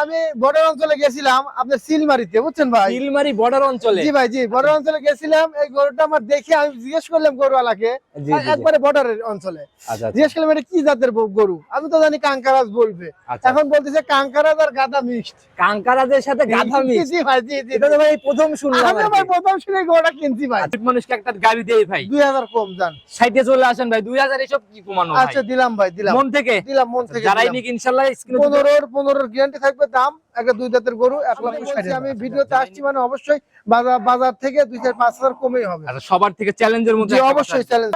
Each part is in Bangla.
আমি বর্ডার অঞ্চলে গেছিলাম আপনার সিলমারিতে বুঝছেন ভাই? চিলমারি বর্ডার অঞ্চলে? জি ভাই জি বর্ডার অঞ্চলে গেছিলাম এই গরুটা আমার দেখে আমি জিজ্ঞেস করলাম গরুওয়ালাকে। একবারে বর্ডারের অঞ্চলে। আচ্ছা আচ্ছা, জিজ্ঞেস করলাম এটা কি জাতের গরু? আমি তো জানি কাঙ্কারাজ বলবে। আচ্ছা। এখন বলতেছে কাঙ্কারাজ আর গাদা মিক্সড। কাঙ্কারাদের সাথে গাধা মিক্স জি ভাই জি জি। এটা তো ভাই প্রথম শুনলাম আমি ভাই প্রথম শুনে গরুটা কিনছি ভাই। আচ্ছা, মানুষকে একটা গাড়ি দেই ভাই। দুই হাজার কম যান সাইডে চলে আসেন ভাই দুই হাজার এসব কি কমানো ভাই আচ্ছা দিলাম ভাই দিলাম। মন থেকে? দিলাম মন থেকে যারাই। নিক ইনশাল্লাহ স্ক্রিনে পনেরোর পনেরোর গ্যারান্টি থাকবে দাম একটা দুই দাঁতের গরু এক লক্ষ আমি ভিডিওতে আসছি মানে অবশ্যই বাজার বাজার থেকে দুই চার পাঁচ হাজার কমেই হবে। আচ্ছা সবার থেকে চ্যালেঞ্জের মধ্যে অবশ্যই চ্যালেঞ্জ।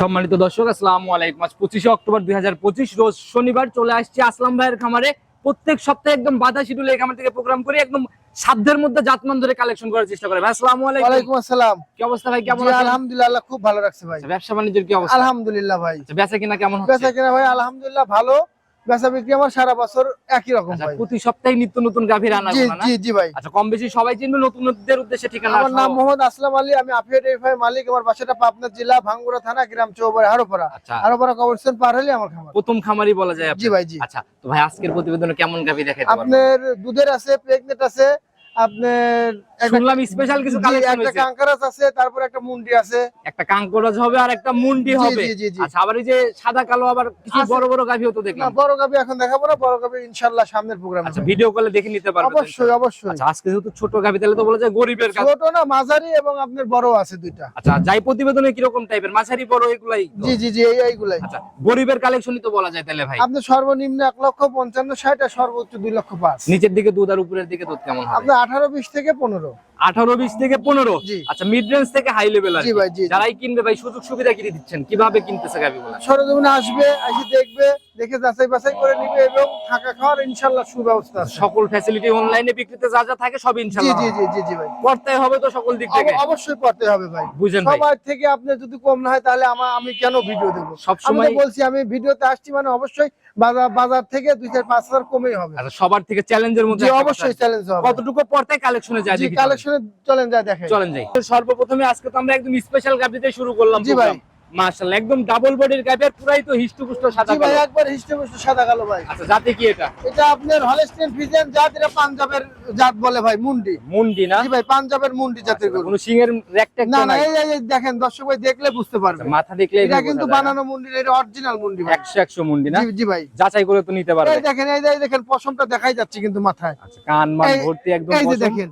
সম্মানিত দর্শক আসসালামু আলাইকুম। আজ পঁচিশে অক্টোবর দুই হাজার পঁচিশ রোজ শনিবার চলে আসছি আসলাম ভাইয়ের খামারে। প্রত্যেক সপ্তাহে একদম বাধা শিডিউলে এই থেকে প্রোগ্রাম করে একদম সাধ্যের মধ্যে জাতমান ধরে কালেকশন করার চেষ্টা করে। ভাই আসসালামু আলাইকুম। আসসালাম। কি অবস্থা ভাই? কেমন আছেন? আলহামদুলিল্লাহ খুব ভালো রাখছে ভাই। আচ্ছা, ব্যবসা বাণিজ্যের কি অবস্থা? আলহামদুলিল্লাহ ভাই। আচ্ছা, বেচা কিনা কেমন হচ্ছে? বেচা কিনা ভাই আলহামদুলিল্লাহ ভালো। বেচা বিক্রি আমার সারা বছর একই রকম আচ্ছা প্রতি সপ্তাহে নিত্য নতুন গাভীর আনা জি জি জি ভাই। আচ্ছা কম বেশি সবাই চিনবে নতুনদের উদ্দেশ্যে ঠিকানা আমার নাম মোহাম্মদ আসলাম আলী আমি আফিয়া ডেফাই মালিক আমার বাসাটা পাবনা জেলা ভাঙ্গুড়া থানা গ্রাম চৌবাড়ি হারোপাড়া আচ্ছা। হারোপাড়া কবরস্থান পার হলে আমার খামার। প্রথম খামারই বলা যায় জি ভাই জি। আচ্ছা তো ভাই আজকের প্রতিবেদনে কেমন গাভী দেখাইতে আপনার দুধের আছে প্রেগনেন্ট আছে আপনার শুনলাম স্পেশাল কিছু কালেকশন একটা হয়েছে। আছে তারপর একটা মুন্ডি আছে। একটা কাঙ্করাজ হবে আর একটা মুন্ডি হবে জি, জি, জি। আচ্ছা আবার এই যে সাদা কালো আবার কিছু বড় বড় গাভিও তো দেখলাম। বড় গাবি এখন দেখাবো না বড় গাবি ইনশাল্লাহ সামনের প্রোগ্রাম আচ্ছা ভিডিও কলে দেখে নিতে পারবেন অবশ্যই অবশ্যই। আচ্ছা আজকে যেহেতু ছোট গাভি তাহলে তো বলা যায় গরিবের গাভি। ছোট না মাঝারি এবং আপনার বড় আছে দুইটা। আচ্ছা যাই প্রতিবেদনে কীরকম টাইপের মাঝারি বড় এগুলাই জি জি জি এই এইগুলাই। আচ্ছা গরিবের কালেকশনই তো বলা যায় তাহলে ভাই। আপনার সর্বনিম্ন এক লক্ষ পঞ্চান্ন ষাট আর সর্বোচ্চ দুই লক্ষ পাঁচ। নিচের দিকে দুধ আর উপরের দিকে দুধ কেমন হবে? আঠারো বিশ থেকে পনেরো। আঠারো বিশ থেকে পনেরো। আচ্ছা মিড রেঞ্জ থেকে হাই লেভেল জি ভাই, জি, জি। যারাই কিনবে ভাই সুযোগ সুবিধা কি দিচ্ছেন? কীভাবে কিনতেছে গাভি গুলা সরজমিনে আসবে এসে দেখবে দেখে যাচাই বাছাই করে নিবে এবং থাকা খাওয়ার ইনশাল্লাহ সুব্যবস্থা সকল ফ্যাসিলিটি অনলাইনে বিক্রিতে যা যা থাকে সব জি ইনশাআল্লাহ জি জি জি জি ভাই। পড়তে হবে তো সকল দিক থেকে? অবশ্যই পড়তে হবে ভাই। বুঝেন সবার থেকে আপনার যদি কম না হয় তাহলে আমার আমি কেন ভিডিও দেবো? সবসময় বলছি আমি ভিডিওতে আসছি মানে অবশ্যই বাজার বাজার থেকে দুই চার পাঁচ হাজার কমেই হবে। আচ্ছা সবার থেকে চ্যালেঞ্জের মধ্যে জি অবশ্যই চ্যালেঞ্জ হবে। কতটুকু পড়তে কালেকশনে যায় চলেন। কালেকশনে চলেন যা দেখেন। চলেন যাই। সর্বপ্রথমে আজকে তো আমরা একদম স্পেশাল গাবিতে শুরু করলাম জি ভাই। মাশাআল্লাহ একদম ডাবল বডির গাবি আর পুরাই তো হিষ্টপুষ্ট সাদা জি ভাই একবার বসে সাদা কালো ভাই। আচ্ছা জাতে কি এটা? এটা আপনার জাত এটা পাঞ্জাবের জাত বলে ভাই মুন্ডি। মুন্ডি না? জি ভাই পাঞ্জাবের মুন্ডি জাতের গরু। কোনো সিংহের রেকটেক না না এই দেখেন দর্শক ভাই দেখলে বুঝতে পারবে মাথা দেখলে এটা কিন্তু বানানো মুন্ডি এটা অরিজিনাল মুন্ডি ভাই। একশো একশো মুন্ডি না? জি ভাই। যাচাই করে তো নিতে পারবে। এই দেখেন এই দেখেন পশমটা দেখাই যাচ্ছে কিন্তু মাথায়। আচ্ছা কান মান ভর্তি একদম এই দেখেন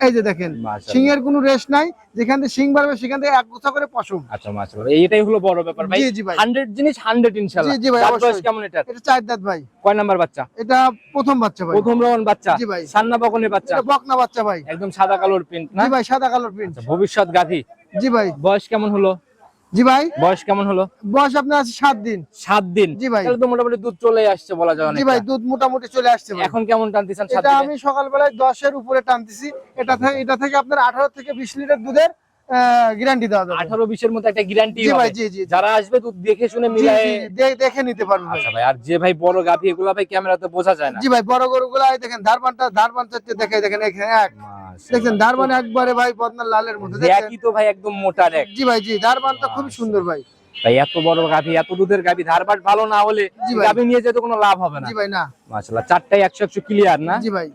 এই যে দেখেন সিং এর কোনো রেশ নাই যেখান থেকে সিং বাড়বে সেখান থেকে এক গোছা করে পশম। আচ্ছা মাশাআল্লাহ। এইটাই হলো বড় ব্যাপার ভাই। জি, ভাই। 100 জিনিস 100 ইনশাআল্লাহ। জি, জি ভাই। বয়স কেমন এটা এটা চার দাঁত ভাই। কয় নাম্বার বাচ্চা? এটা প্রথম বাচ্চা ভাই। প্রথম রাউন্ড বাচ্চা। জি ভাই। সান্না বকনের বাচ্চা। এটা বকনা বাচ্চা ভাই। একদম সাদা কালোর প্রিন্ট না? জি ভাই সাদা কালোর প্রিন্ট আচ্ছা, ভবিষ্যৎ গাধী জি ভাই। বয়স কেমন হলো? জি ভাই। বয়স কেমন হলো? বয়স আপনার আছে সাত দিন। সাত দিন? জি ভাই। তাহলে তো মোটামুটি দুধ চলে আসছে বলা যায় জি ভাই দুধ মোটামুটি চলে আসছে এখন কেমন টানতেছেন এটা আমি সকালবেলায় দশের উপরে টানতেছি। এটা থেকে এটা থেকে আপনার আঠারো থেকে বিশ লিটার দুধের গ্যারান্টি দেওয়া যাবে। আঠারো বিশের মধ্যে একটা গ্যারান্টি জি ভাই জি জি। যারা আসবে দুধ দেখে শুনে মিলায় দেখে নিতে পারবে। আচ্ছা ভাই আর যে ভাই বড় এগুলা ভাই ক্যামেরাতে বোঝা যায় না। জি ভাই বড় গরুগুলো এই দেখেন ধারবানটা ধারবান দেখে দেখেন এখানে এক। দেখছেন ধারবান একবারে ভাই লালের দেখছেন একই তো ভাই একদম মোটা রেক। জি ভাই জি ধারবানটা খুবই সুন্দর ভাই। ভাই এত বড় গাভী এত দুধের গাভী ধারবাট ভালো না হলে গাভী নিয়ে যেতে কোনো লাভ হবে না। জি ভাই না। মাশাআল্লাহ চারটায় একশো একশো ক্লিয়ার না? জি ভাই।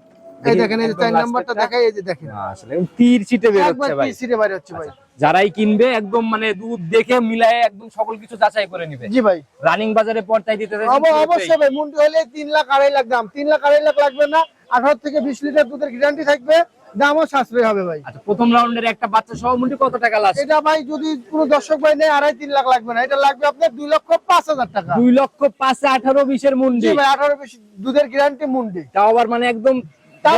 এই দেখেন এই যে চার নাম্বারটা দেখাই এই যে দেখেন। একদম তীর ছিটে বের হচ্ছে ভাই। পিছিয়ে বাইরে হচ্ছে ভাই। যারাই কিনবে একদম মানে দুধ দেখে মিলায়ে একদম সকল কিছু যাচাই করে নিবে। জি ভাই। রানিং বাজারে পর্তায় দিতে অবশ্যই ভাই মুন্ডি হলে তিন লাখ আড়াই লাখ দাম। তিন লাখ আড়াই লাখ লাগবে না। আঠারো থেকে বিশ লিটার দুধের গ্যারান্টি থাকবে। দামও সাশ্রয় হবে ভাই। আচ্ছা প্রথম রাউন্ডের একটা বাচ্চা সহ মুন্ডি কত টাকা লাস্ট এটা ভাই যদি কোনো দর্শক ভাই নেই আড়াই তিন লাখ লাগবে না। এটা লাগবে আপনার দুই লক্ষ পাঁচ হাজার টাকা। দুই লক্ষ পাঁচে আঠারো বিশের মুন্ডি। জি ভাই আঠারো বেশি দুধের গ্যারান্টি মুন্ডি। তাও আবার মানে একদম ভাই।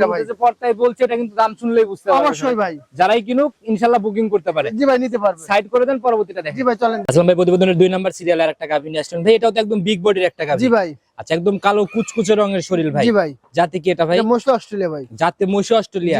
শুরুতে যে পর্তায় বলছে এটা কিন্তু দাম শুনলেই বুঝতে পারবে। অবশ্যই ভাই। যারাই কিনুক ইনশাল্লাহ বুকিং করতে পারে। জি ভাই নিতে পারবে। সাইড করে দেন পরবর্তীটা দেখেন। জি ভাই চলেন। আসলাম ভাই প্রতিবেদনের দুই নাম্বার সিরিয়াল আর একটা গাভী নিয়ে আসছেন ভাই এটাও তো একদম বিগ বডির একটা গাভী। ভাই। আচ্ছা একদম কালো কুচকুচে রঙের শরীর ভাই। ভাই। জাতি কি এটা ভাই? মশলা অস্ট্রেলিয়া ভাই। জাতে মহিষ অস্ট্রেলিয়া।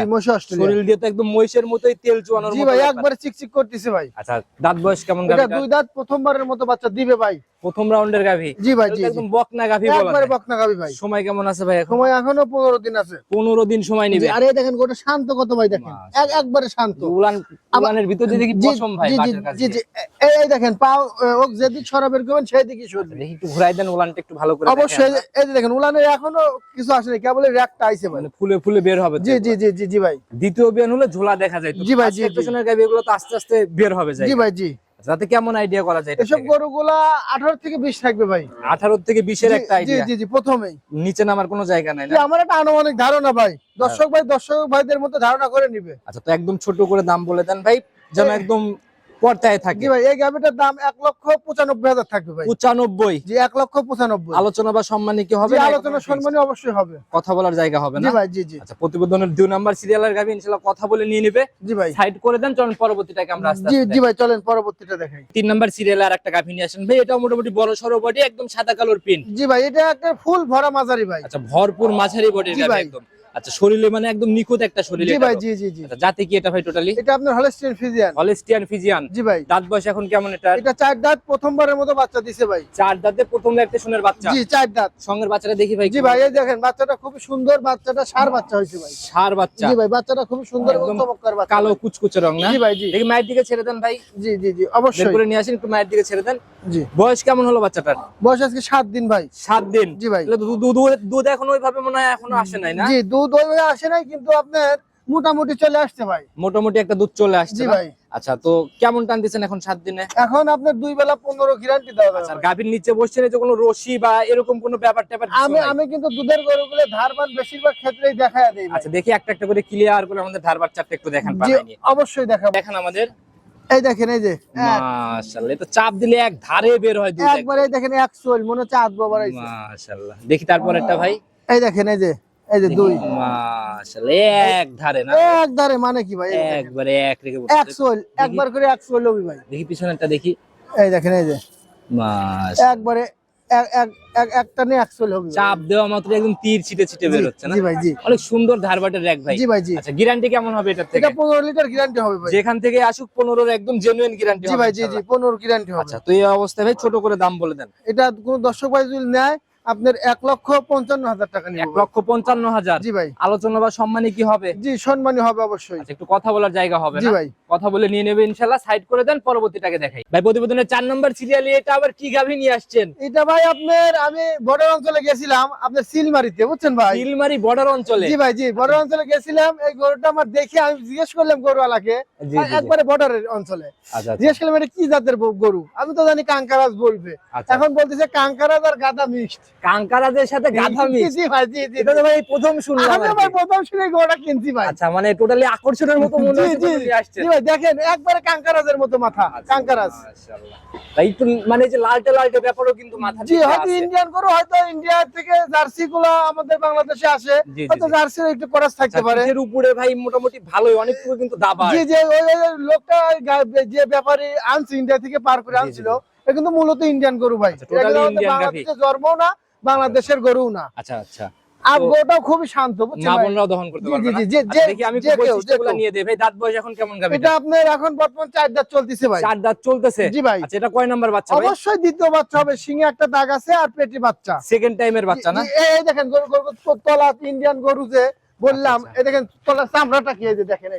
শরীর দিয়ে তো একদম মহিষের মতোই তেল চুয়ানোর মতো ভাই। একবারে চিকচিক করতেছে ভাই। আচ্ছা দাঁত বয়স কেমন দুই দাঁত প্রথমবারের মতো বাচ্চা দিবে ভাই। প্রথম রাউন্ডের গাভি। জি ভাই জি একদম বকনা গাভি বলা একবারে। বকনা গাবি ভাই। সময় কেমন আছে ভাই এখন? সময় এখনও পনেরো দিন আছে। পনেরো দিন সময় নিবে। আর দেখেন গোটা শান্ত কত ভাই দেখেন। এক- একবারে শান্ত। উলান উলানের ভিতর দিয়ে দেখি পশম ভাই জি, জি, বাটের কাছে জি, জি, এই এই দেখেন পাও ও যেদিক সরাবের করবেন সেই দিকই সরবে দেখি একটু ঘুরাই দেন উলানটা একটু ভালো করে অবশ্যই। এই যে দেখেন উলানের এখনও কিছু আসেনি কেবল র্যাকটা আইছে মানে ফুলে ফুলে বের হবে জি জি জি জি জি ভাই। দ্বিতীয় বিয়ান হলে ঝোলা দেখা যায় তো। জি ভাই, জি। পেছনের গাভি এগুলো তো আস্তে আস্তে বের হবে যায় জি ভাই জি। যাতে কেমন আইডিয়া করা যায় এসব গরুগুলা আঠারো থেকে বিশ থাকবে ভাই। আঠারো থেকে বিশের একটা জি আইডিয়া জি জি প্রথমেই। নিচে নামার কোনো জায়গা নাই না? আমার একটা আনুমানিক ধারণা ভাই। দর্শক ভাই দর্শক ভাইদের মতো ধারণা করে নিবে। আচ্ছা তো একদম ছোট করে দাম বলে দেন ভাই যেন একদম পর্দায় থাকে। ভাই এই গাভিটার দাম এক লক্ষ পঁচানব্বই হাজার থাকবে ভাই। পঁচানব্বই? জি এক লক্ষ পঁচানব্বই। আলোচনা বা সম্মানী কি হবে? আলোচনা সম্মানী অবশ্যই হবে। কথা বলার জায়গা হবে না? ভাই জি জি। আচ্ছা প্রতিবেদনের দুই নাম্বার সিরিয়ালের গাভি ইনশাআল্লাহ কথা বলে নিয়ে নেবে। জি ভাই। সাইড করে দেন চলেন পরবর্তীটাকে আমরা আস্তে জি জি ভাই চলেন পরবর্তীটা দেখাই। তিন নাম্বার সিরিয়ালে আর একটা গাভি নিয়ে আসেন। ভাই এটা মোটামুটি বড় সড়ো বডি একদম সাদা কালোর পিন জি ভাই এটা একটা ফুল ভরা মাঝারি ভাই। আচ্ছা ভরপুর মাঝারি ভাই। একদম। আচ্ছা শরীরে মানে একদম নিখুঁত একটা শরীর জি ভাই জি জি জি। আচ্ছা জাতি কি এটা ভাই টোটালি এটা আপনার হলস্টিন ফিজিয়ান হলিস্টিয়ান ফিজিয়ান জি ভাই। দাঁত বয়স এখন কেমন এটা এটা চার দাঁত প্রথমবারের মতো বাচ্চা দিছে ভাই। চার দাঁতে প্রথম একটা শুনের বাচ্চা। জি চার দাঁত। সঙ্গের বাচ্চাটা দেখি ভাই জি ভাই এই দেখেন বাচ্চাটা খুব সুন্দর বাচ্চাটা সার বাচ্চা হয়েছে ভাই। সার বাচ্চা। জি ভাই বাচ্চাটা খুব সুন্দর এবং চমৎকার বাচ্চা। কালো। কুচকুচে রং না? জি ভাই জি। দেখি মায়ের দিকে ছেড়ে দেন ভাই। জি জি জি অবশ্যই। করে নিয়ে আসেন একটু মায়ের দিকে ছেড়ে দেন। জি। বয়স কেমন হলো বাচ্চাটার? বয়স আজকে সাত দিন ভাই। সাত দিন। জি ভাই। তাহলে দু- দু- দু- দুধ এখন ওইভাবে মনে হয় এখনও আসে নাই না? জি দুধ ওইভাবে আসে নাই কিন্তু আপনার মোটামুটি চলে আসছে ভাই। মোটামুটি একটা দুধ চলে আসছে ভাই। আচ্ছা তো কেমন টান দিচ্ছেন এখন সাত দিনে? এখন আপনার দুই বেলা পনেরো গ্যারান্টি দেওয়া আচ্ছা গাভীর নিচে বসছেন এই যে কোনো রশি বা এরকম কোনো ব্যাপার ট্যাপার আমি আমি কিন্তু দুধের গরুগুলো ধারবান বেশিরভাগ ক্ষেত্রেই দেখা দেই ভাই। আচ্ছা দেখি একটা একটা করে ক্লিয়ার করে আমাদের ধারবার চারটা একটু দেখান অবশ্যই দেখাবো। দেখেন আমাদের। এই দেখেন এই যে মাশাআল্লাহ এটা চাপ দিলে এক ধারে বের হয় দুধ একবার এই দেখেন এক সোল মনে হচ্ছে আধ বাবার আইছে। মাশাআল্লাহ দেখি তারপর একটা ভাই। এই দেখেন এই যে এই যে দুই। মাশাআল্লাহ এক ধারে না? এক ধারে মানে কি ভাই। একবারে এক রেখে এক সোল একবার করে এক সোল লবি ভাই। দেখি পিছনেরটা দেখি। এই দেখেন এই যে। মাশাআল্লাহ একবারে এক এক এক- একটা নিয়ে হবে চাপ দেওয়া মাত্র একদম তীর ছিটে ছিটে বের হচ্ছে না? জি ভাই জি। অনেক সুন্দর ধারবাটের র্যাক ভাই। জি ভাই জি। আচ্ছা গ্যারান্টি কেমন হবে থেকে এটা পনেরো লিটার গ্যারান্টি হবে ভাই। যেখান থেকে আসুক পনেরোর একদম জেনুইন গ্যারান্টি জি ভাই জি জি পনেরো গ্যারান্টি হবে। আচ্ছা তো এই অবস্থায় ভাই ছোট করে দাম বলে দেন। এটা কোন দর্শক ভাই যদি নেয় আপনার এক লক্ষ পঞ্চান্ন হাজার টাকা নিয়ে এক লক্ষ পঞ্চান্ন হাজার। জি ভাই। আলোচনা বা সম্মানী কি হবে? জি সম্মানী হবে অবশ্যই। আচ্ছা একটু কথা বলার জায়গা হবে জি ভাই। কথা বলে নিয়ে নেবে ইনশাল্লাহ সাইড করে দেন পরবর্তীটাকে দেখাই। ভাই প্রতিবেদনের চার নম্বর সিরিয়ালে এটা আবার কি গাভী নিয়ে আসছেন? এটা ভাই আপনার আমি বর্ডার অঞ্চলে গেছিলাম আপনার সিলমারিতে বুঝছেন ভাই? ইলমারি বর্ডার অঞ্চলে? জি ভাই জি বর্ডার অঞ্চলে গেছিলাম এই গরুটা আমার দেখে আমি জিজ্ঞেস করলাম গরুওয়ালাকে। একবারে বর্ডারের অঞ্চলে। আচ্ছা আচ্ছা, জিজ্ঞেস করলাম এটা কি জাতের গরু? আমি তো জানি কাঙ্কারাজ বলবে। আচ্ছা। এখন বলতেছে কাঙ্কারাজ আর গাদা মিক্সড। কাঙ্কারাদের সাথে গাধা জি, মিক্স জি ভাই জি জি। এটা তো ভাই প্রথম শুনলাম আমি ভাই প্রথম শুনে গরুটা কিনছি ভাই। আচ্ছা মানে টোটালি আকর্ষণের মতো মনে হচ্ছে আসছেন। জি ভাই দেখেন একবারে কাঙ্কারাজের মতো মাথা আচ্ছা, কাঙ্কারাজ। একটু মানে যে লালটে লালটে ব্যাপারও কিন্তু মাথা জি হয়তো ইন্ডিয়ান গরু হয়তো ইন্ডিয়া থেকে জার্সি গুলো আমাদের বাংলাদেশে আসে। হয়তো জার্সির একটু খরচ থাকতে পারে। এর উপরে ভাই মোটামুটি ভালোই অনেকটুকু কিন্তু দাবা জি যে ওই লোকটা যে ব্যাপারে আনছে ইন্ডিয়া থেকে পার করে আনছিল এটা কিন্তু মূলত ইন্ডিয়ান গরু ভাই। আচ্ছা, জন্মও না বাংলাদেশের গরু না। আচ্ছা আচ্ছা। গরুটাও খুবই শান্ত বুঝছেন মা ভাই? বোনরাও দহন করতে পারবে জি, জি, আচ্ছা, দেখি আমি যে একটু কেউ, যে বৈশিষ্ট্যগুলো নিয়ে দেই ভাই দাঁত বয়স এখন কেমন গাবে এটা আপনার এখন বর্তমান চার দাঁত চলতেছে ভাই। চার দাঁত চলতেছে? জি ভাই। আচ্ছা এটা কয় নাম্বার বাচ্চা ভাই? অবশ্যই দ্বিতীয় বাচ্চা হবে সিংহে একটা দাগ আছে আর পেটি বাচ্চা। সেকেন্ড টাইমের বাচ্চা না? এই দেখেন গরু গরু তলা ইন্ডিয়ান গরু যে বললাম আচ্ছা, এই দেখেন তলা চামড়াটা কি এই যে দেখেন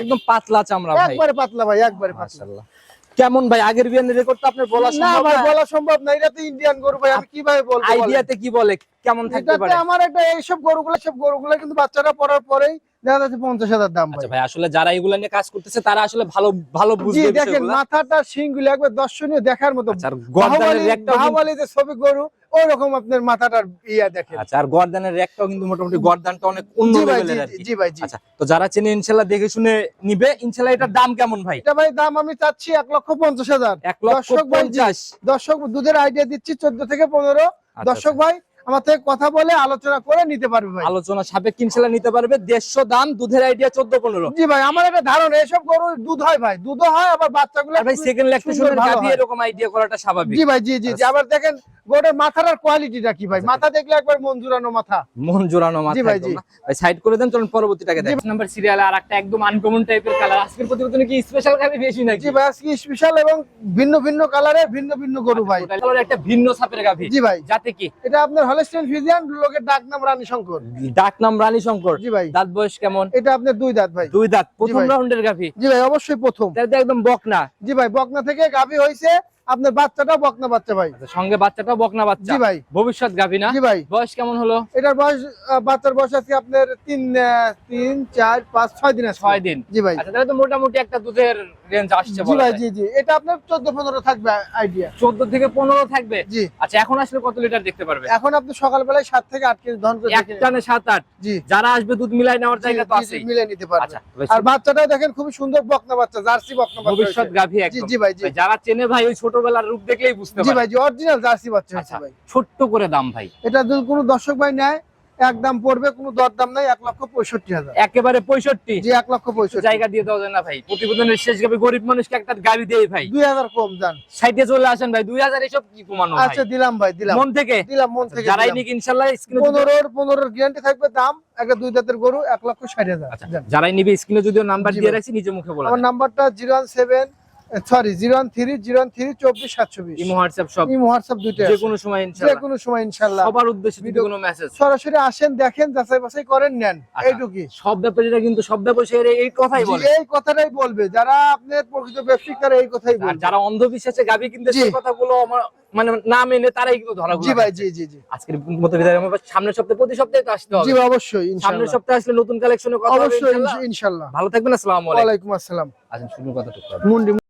একদম পাতলা চামড়া ভাই। একবারে পাতলা ভাই একবারে পাতলা। কেমন ভাই? আগের বিয়ানের রেকর্ড তো আপনার বলা না সম্ভব ভাই না। বলা সম্ভব না। এটা তো ইন্ডিয়ান গরু ভাই আমি কীভাবে বলব আইডিয়াতে কি বলে? কেমন থাকতে পারে? আমার একটা এইসব গরুগুলো সব গরুগুলো কিন্তু বাচ্চারা পড়ার পরেই দেখা যাচ্ছে পঞ্চাশ হাজার দাম ভাই আচ্ছা ভাই। আসলে যারা এগুলা নিয়ে কাজ করতেছে তারা আসলে ভালো ভালো বুঝবে দেখেন। মাথাটা শিংগুলো একবার দর্শনীয় দেখার মতো। আচ্ছা বাহুবলী যে ছবি গরু ওই রকম আপনার মাথাটার ইয়া দেখেন। আচ্ছা আর গর্দানের র্যাকটাও কিন্তু মোটামুটি গর্দানটা অনেক অন্য জি লেভেলের আর জি, কি। জি ভাই জি। আচ্ছা তো যারা চেনে ইনশাল্লাহ দেখে শুনে নিবে। ইনশাল্লাহ এটার দাম কেমন ভাই? এটা ভাই দাম আমি চাচ্ছি এক লক্ষ পঞ্চাশ হাজার। এক লক্ষ দর্শক ভাই জি, পঞ্চাশ। দর্শক দুধের আইডিয়া দিচ্ছি চোদ্দ থেকে পনেরো। আচ্ছা, দর্শক ভাই আমার থেকে কথা বলে আলোচনা করে নিতে পারবে ভাই। আলোচনা সাপেক্ষ ইনশাল্লাহ নিতে পারবে। দেড়শো দাম দুধের আইডিয়া চোদ্দ পনেরো। জি ভাই আমার একটা ধারণা এসব গরু দুধ হয় ভাই। দুধও হয় আবার বাচ্চাগুলো আর ভাই সেকেন্ড ল্যাকটেশনের গাভী এরকম আইডিয়া করাটা স্বাভাবিক। জি ভাই জি জি জি। আবার দেখেন গরুর মাথার কোয়ালিটিটা কি ভাই? মাথা দেখলে একবার মন জুড়ানো মাথা। মন জোড়ানো মাথা জি ভাই, জি। ভাই সাইড করে দেন চলুন পরবর্তীটাকে দেখ নাম্বার সিরিয়ালে আর একটা একদম আনকমন টাইপের কালার আজকের প্রতিবেদনে কি স্পেশাল বেশি নাকি? জি ভাই আজকে স্পেশাল এবং ভিন্ন ভিন্ন কালারের ভিন্ন ভিন্ন গরু ভাই। একটা ভিন্ন গাভী। জি ভাই। যাতে কি? এটা আপনার হলস্টেন ফিজিয়ান লোকের ডাক নাম রানী শঙ্কর। ডাক নাম রানী শঙ্কর। জি ভাই। দাঁত বয়স কেমন? এটা আপনার দুই দাঁত ভাই। দুই দাঁত। প্রথম রাউন্ডের গাভী। জি ভাই অবশ্যই প্রথম। একদম বকনা। জি ভাই বকনা থেকে গাভী হয়েছে আপনার বাচ্চাটাও বকনা বাচ্চা ভাই। আচ্ছা, সঙ্গে বাচ্চাটাও বকনা বাচ্চা। জি ভাই। ভবিষ্যৎ গাভী না? জি ভাই। বয়স কেমন হলো? এটার বয়স বাচ্চার বয়স আছে আপনার তিন তিন চার পাঁচ ছয় দিন আছে। ছয় দিন। জি ভাই। আচ্ছা তাহলে তো মোটামুটি একটা দুধের রেঞ্জ আসছে জি ভাই জি জি। এটা আপনার চোদ্দ পনেরো থাকবে আইডিয়া চোদ্দ থেকে পনেরো থাকবে? জি। আচ্ছা এখন আসলে কত লিটার দেখতে পারবে? এখন আপনি সকালবেলায় সাত থেকে আট কেজি ধন করে এক। টানে সাত আট। জি। যারা আসবে দুধ মিলাই নেওয়ার জায়গা তো আছে মিলে নিতে পারবে। আচ্ছা আর বাচ্চাটাও দেখেন খুবই সুন্দর বকনা বাচ্চা জার্সি বকনা বাচ্চা ভবিষ্যৎ গাভী জি একদম। জি ভাই জি। ভাই, যারা চেনে ভাই ওই ছোটবেলার রূপ দেখলেই বুঝতে জি ভাই জি অরিজিনাল জার্সি বাচ্চা হয়েছে আচ্ছা ভাই। ছোট্ট করে দাম ভাই। এটা যদি কোনো দর্শক ভাই নেয় এক দাম পড়বে কোনো দর দাম নাই এক লক্ষ পঁয়ষট্টি হাজার। একেবারে পঁয়ষট্টি। জি এক লক্ষ পঁয়ষট্টি। জায়গা দিয়ে দেওয়া যায় না ভাই প্রতিবেদনের শেষ গাবি গরিব মানুষকে একটা গাড়ি দেয় ভাই। দুই হাজার কম যান। সাইডে চলে আসেন ভাই দুই হাজার এসব কি কমানো? আচ্ছা দিলাম ভাই দিলাম। মন থেকে? দিলাম মন থেকে যারাই। নিক ইনশাল্লাহ স্ক্রিনে পনেরোর পনেরোর গ্যারান্টি থাকবে দাম একটা দুই দাঁতের গরু এক লক্ষ ষাট হাজার। আচ্ছা। যারাই নিবে স্ক্রিনে যদিও নাম্বার দিয়ে। রাখছি নিজে মুখে বলা আমার নাম্বারটা zero one seven sorry zero one three zero one three চব্বিশ সাতশো বিশ ইমো হোয়াটসঅ্যাপ সব। ইমো হোয়াটসঅ্যাপ দুইটা যে কোনো সময় যে কোনো সময় ইনশাল্লাহ। সবার উদ্দেশ্যে যদি কোনো মেসেজ সরাসরি আসেন দেখেন যাচাই বাছাই করেন নেন। আচ্ছা। এইটুকুই। সব ব্যাপারীরা কিন্তু সব ব্যবসায়ীরা এই কথাই বলে। এই কথাটাই বলবে। যারা আপনার প্রকৃত তারা এই কথাই বলবে। যারা অন্ধবিশ্বাসে গাবি কিনতে সেই কথাগুলো আমার- মানে না মেনে তারাই কিন্তু ধরা জি ভাই জি জি জি। আজকের মতো বিদায় আমার সামনের সপ্তাহে প্রতি সপ্তাহে তো আসতে হবে। জি অবশ্যই সামনের সপ্তাহে আসলে নতুন কালেকশনের কথা অবশ্যই ইনশাল্লাহ। ভালো থাকবেন আসসালামু আলাইকুম। আসসালাম। আচ্ছা শুরু কথা মুন্ডি